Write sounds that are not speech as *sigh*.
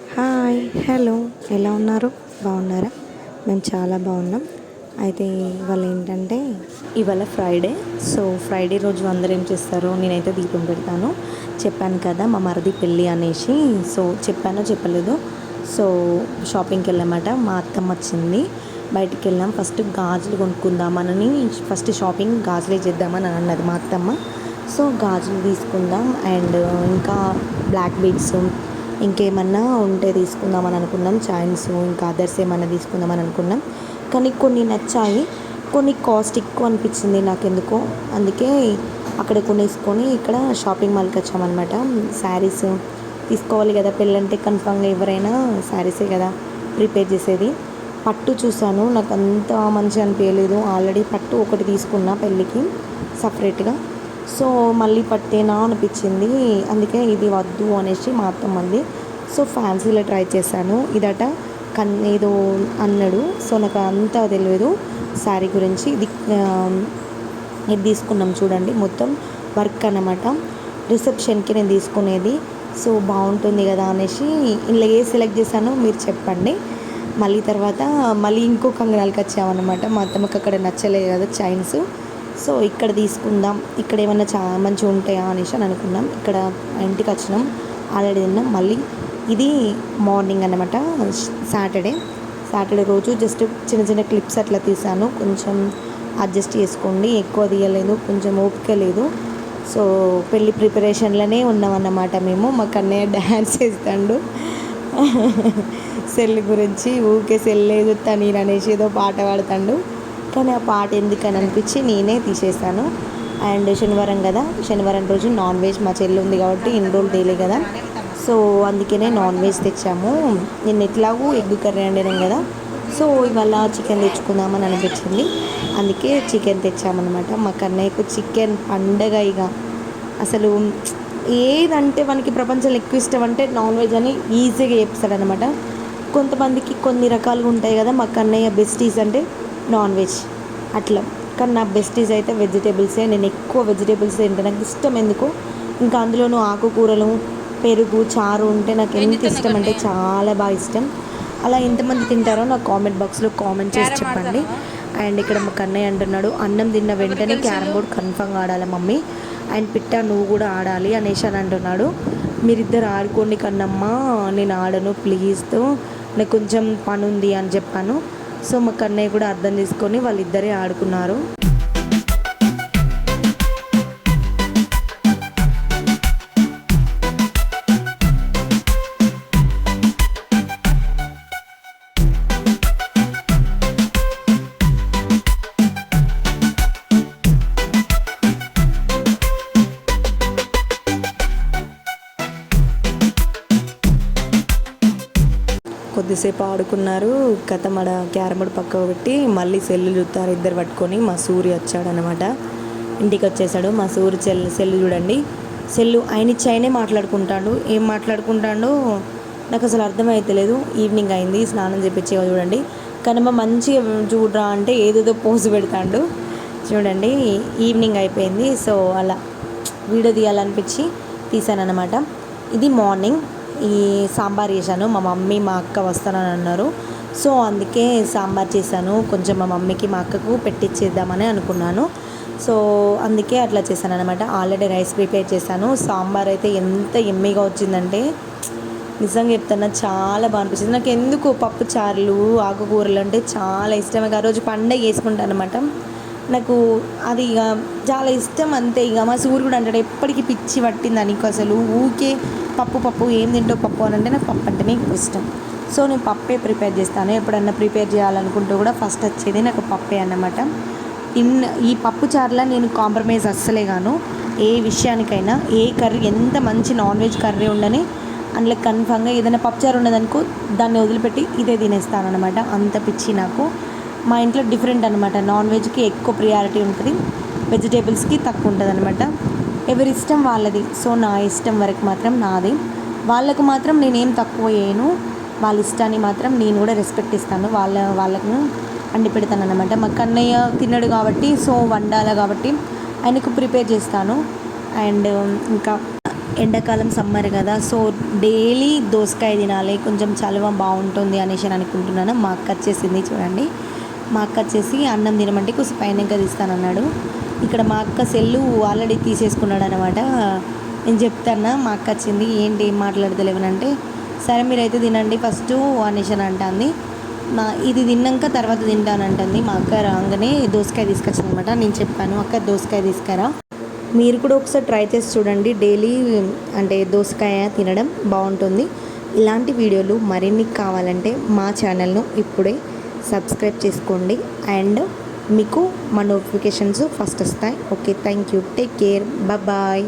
Hi hello. ఎలా ఉన్నారు? బాగున్నారా? మేము చాలా బాగున్నాం. అయితే ఇవాళ ఏంటంటే ఇవాళ ఫ్రైడే. సో ఫ్రైడే రోజు అందరూ ఏం చేస్తారు నేనైతే దీపం పెడతాను. చెప్పాను కదా మా మరిది పెళ్ళి అనేసి. సో చెప్పానో చెప్పలేదు. సో షాపింగ్కి వెళ్ళామట. మా అత్తమ్మ వచ్చింది. బయటికి వెళ్ళాం. ఫస్ట్ గాజులు కొనుక్కుందామనని ఫస్ట్ షాపింగ్ గాజులే చేద్దామని అన్నది మా అత్తమ్మ. సో గాజులు తీసుకుందాం. అండ్ ఇంకా బ్లాక్ బీడ్స్ ఇంకేమన్నా ఉంటే తీసుకుందామని అనుకున్నాం. చైన్స్ ఇంకా అదర్స్ ఏమన్నా తీసుకుందామని అనుకున్నాం. కానీ కొన్ని నచ్చాయి. కొన్ని కాస్ట్ ఎక్కువ అనిపించింది నాకు ఎందుకో అందుకే అక్కడ కొనేసుకొని ఇక్కడ షాపింగ్ మాల్కి వచ్చామన్నమాట. శారీస్ తీసుకోవాలి కదా పెళ్ళంటే కన్ఫామ్గా ఎవరైనా శారీసే కదా ప్రిపేర్ చేసేది. పట్టు చూసాను నాకు అంత మంచి అనిపించలేదు. ఆల్రెడీ పట్టు ఒకటి తీసుకున్నా పెళ్ళికి సపరేట్గా సో మళ్ళీ పట్టేనా అనిపించింది. అందుకే ఇది వద్దు అనేసి మా అత్తమ్మంది సో ఫ్యాన్సీలో ట్రై చేశాను. ఇదట కన్ ఏదో అన్నాడు. సో నాకు అంతా తెలియదు శారీ గురించి. ఇది ఇది తీసుకున్నాం చూడండి. మొత్తం వర్క్ అన్నమాట. రిసెప్షన్కి నేను తీసుకునేది. సో బాగుంటుంది కదా అనేసి ఇలా ఏ సెలెక్ట్ చేశానో మీరు చెప్పండి. మళ్ళీ తర్వాత మళ్ళీ ఇంకో కంగనాలకి వచ్చామన్నమాట. మా అత్తమ్మకి అక్కడ నచ్చలేదు కదా చైన్స్. సో ఇక్కడ తీసుకుందాం. ఇక్కడ ఏమన్నా చా మంచిగా ఉంటాయా అనేసి అని అనుకున్నాం. ఇక్కడ ఇంటికి వచ్చినాం. ఆల్రెడీ తిన్నాం. మళ్ళీ ఇది మార్నింగ్ అన్నమాట. సాటర్డే. సాటర్డే రోజు జస్ట్ చిన్న చిన్న క్లిప్స్ అట్లా తీసాను. కొంచెం అడ్జస్ట్ చేసుకోండి. ఎక్కువ తీయలేదు. కొంచెం ఓపిక లేదు. సో పెళ్ళి ప్రిపరేషన్లోనే ఉన్నామన్నమాట మేము. మా కన్నయ్య డ్యాన్స్ చేస్తాడు. *laughs* సెల్ గురించి ఊకే సెల్ లేదు నేను అనేసి ఏదో పాట పాడుతాడు. కానీ ఆ పాట ఎందుకని అనిపించి నేనే తీసేసాను అండ్ శనివారం కదా శనివారం రోజు నాన్ వెజ్ మా చెల్లి ఉంది కాబట్టి ఇన్ని రోజులు తేలే కదా. సో అందుకనే నాన్ వెజ్ తెచ్చాము. నేను ఎట్లాగూ ఎగ్ కర్రీ వండినాం కదా. సో ఇవాళ చికెన్ తెచ్చుకుందామని అనిపించింది. అందుకే చికెన్ తెచ్చామన్నమాట. మా కన్నయ్యకు చికెన్ పండగ ఇక. అసలు ఏదంటే మనకి ప్రపంచంలో ఎక్కువ ఇష్టం అంటే నాన్ వెజ్ అని ఈజీగా చెప్తాడనమాట కొంతమందికి కొన్ని రకాలుగా ఉంటాయి కదా మా కన్నయ్య బెస్టీస్ అంటే నాన్ వెజ్ అట్లా. కానీ నా బెస్టీస్ అయితే వెజిటేబుల్సే నేను ఎక్కువ వెజిటేబుల్స్ తింటే. నాకు ఇష్టం ఎందుకు? ఇంకా అందులోనూ ఆకుకూరలు పెరుగు చారు ఉంటే నాకు ఎంత ఇష్టం అంటే చాలా బాగా ఇష్టం. అలా ఎంతమంది తింటారో నాకు కామెంట్ బాక్స్లో కామెంట్ చేసి చెప్పండి. అండ్ ఇక్కడ మా కన్నయ్య అంటున్నాడు అన్నం తిన్న వెంటనే క్యారమ్ బోర్డ్ కన్ఫర్మ్ ఆడాలి మమ్మీ? అండ్ పిట్ట నువ్వు కూడా ఆడాలి. అనేసి అని అంటున్నాడు మీరిద్దరు ఆడుకోండి కన్నమ్మ. నేను ఆడను ప్లీజ్తో నాకు కొంచెం పని ఉంది అని చెప్పాను. సో మా కన్నయ్య కూడా అర్థం చేసుకొని వాళ్ళిద్దరే ఆడుకున్నారు. కొద్దిసేపు ఆడుకున్నారు. కథ మడ క్యారమ్ పక్క పెట్టి మళ్ళీ సెల్లు చూస్తారు ఇద్దరు పట్టుకొని. మా సూర్య వచ్చాడనమాట. ఇంటికి వచ్చేసాడు. మా సూర్య సెల్ సెల్లు చూడండి. సెల్లు ఆయన ఇచ్చి ఆయనే మాట్లాడుకుంటాడు. ఏం మాట్లాడుకుంటాడో నాకు అసలు అర్థమైతలేదు ఈవినింగ్ అయింది. స్నానం చేపించే చూడండి. కనుమ మంచిగా చూడరా అంటే ఏదేదో పోజు పెడతాడు. చూడండి. ఈవినింగ్ అయిపోయింది. సో అలా వీడియో తీయాలనిపించి తీసాను అనమాట ఇది మార్నింగ్. ఈ సాంబార్ చేశాను. మా మమ్మీ మా అక్క వస్తానని అన్నారు. సో అందుకే సాంబార్ చేశాను. కొంచెం మా మమ్మీకి మా అక్కకు పెట్టించేద్దామని అనుకున్నాను. సో అందుకే అట్లా చేశాను అనమాట ఆల్రెడీ రైస్ ప్రిపేర్ చేశాను. సాంబార్ అయితే ఎంత ఎమ్మిగా వచ్చిందంటే నిజంగా చెప్తున్నా చాలా బాగా అనిపించింది. నాకు ఎందుకు పప్పు చారులు ఆకుకూరలు అంటే చాలా ఇష్టం. ఆ రోజు పండగ చేసుకుంటాను అనమాట నాకు అది ఇక చాలా ఇష్టం అంతే. ఇక మా సూర్యుడు కూడా అంటాడు ఎప్పటికీ పిచ్చి పట్టింది నీకు అసలు? ఊకే పప్పు పప్పు ఏం తింటో పప్పు? అని అంటే నాకు పప్పు అంటేనే ఎక్కువ ఇష్టం. సో నేను పప్పే ప్రిపేర్ చేస్తాను. ఎప్పుడన్నా ప్రిపేర్ చేయాలనుకుంటూ కూడా ఫస్ట్ వచ్చేది నాకు పప్పే అన్నమాట. ఇన్ ఈ పప్పు చారులో నేను కాంప్రమైజ్ అస్సలే గాను. ఏ విషయానికైనా ఏ కర్రీ ఎంత మంచి నాన్ వెజ్ కర్రీ ఉండని అందులో కన్ఫామ్గా ఏదైనా పప్పుచారు ఉన్నదనుకో దాన్ని వదిలిపెట్టి ఇదే తినేస్తాను అనమాట అంత పిచ్చి నాకు. మా ఇంట్లో డిఫరెంట్ అనమాట నాన్ వెజ్కి ఎక్కువ ప్రియారిటీ ఉంటుంది. వెజిటేబుల్స్కి తక్కువ ఉంటుంది అనమాట ఎవరి ఇష్టం వాళ్ళది. సో నా ఇష్టం వరకు మాత్రం నాది. వాళ్ళకు మాత్రం నేనేం తక్కువ చేయను. వాళ్ళ ఇష్టాన్ని మాత్రం నేను కూడా రెస్పెక్ట్ ఇస్తాను. వాళ్ళ వాళ్ళకు వండి పెడతాను అనమాట మా కన్నయ్య తిన్నాడు కాబట్టి సో వండాలి కాబట్టి ఆయనకు ప్రిపేర్ చేస్తాను. అండ్ ఇంకా ఎండాకాలం సమ్మర్ కదా. సో డైలీ దోసకాయ తినాలి. కొంచెం చలువ బాగుంటుంది అనేసి అని అనుకుంటున్నాను. మా అక్క వచ్చేసింది చూడండి. మా అక్క వచ్చేసి అన్నం తినమంటే కొంచెం పైన తీస్తాను అన్నాడు ఇక్కడ మా అక్క సెల్లు ఆల్రెడీ తీసేసుకున్నాడు అనమాట నేను చెప్తాను మా అక్క వచ్చింది ఏంటి ఏం మాట్లాడతలేవనంటే సరే మీరైతే తినండి ఫస్ట్ అనేసి అని అంటుంది. నా ఇది తిన్నాక తర్వాత తింటానంటుంది మా అక్క రాగానే దోసకాయ తీసుకొచ్చింది అనమాట నేను చెప్పాను అక్క దోసకాయ తీసుకురా. మీరు కూడా ఒకసారి ట్రై చేసి చూడండి. డైలీ అంటే దోసకాయ తినడం బాగుంటుంది. ఇలాంటి వీడియోలు మరిన్ని కావాలంటే మా ఛానల్ను ఇప్పుడే సబ్స్క్రైబ్ చేసుకోండి. అండ్ మీకు మా నోటిఫికేషన్స్ ఫస్ట్ వస్తాయి. Okay thank you take care bye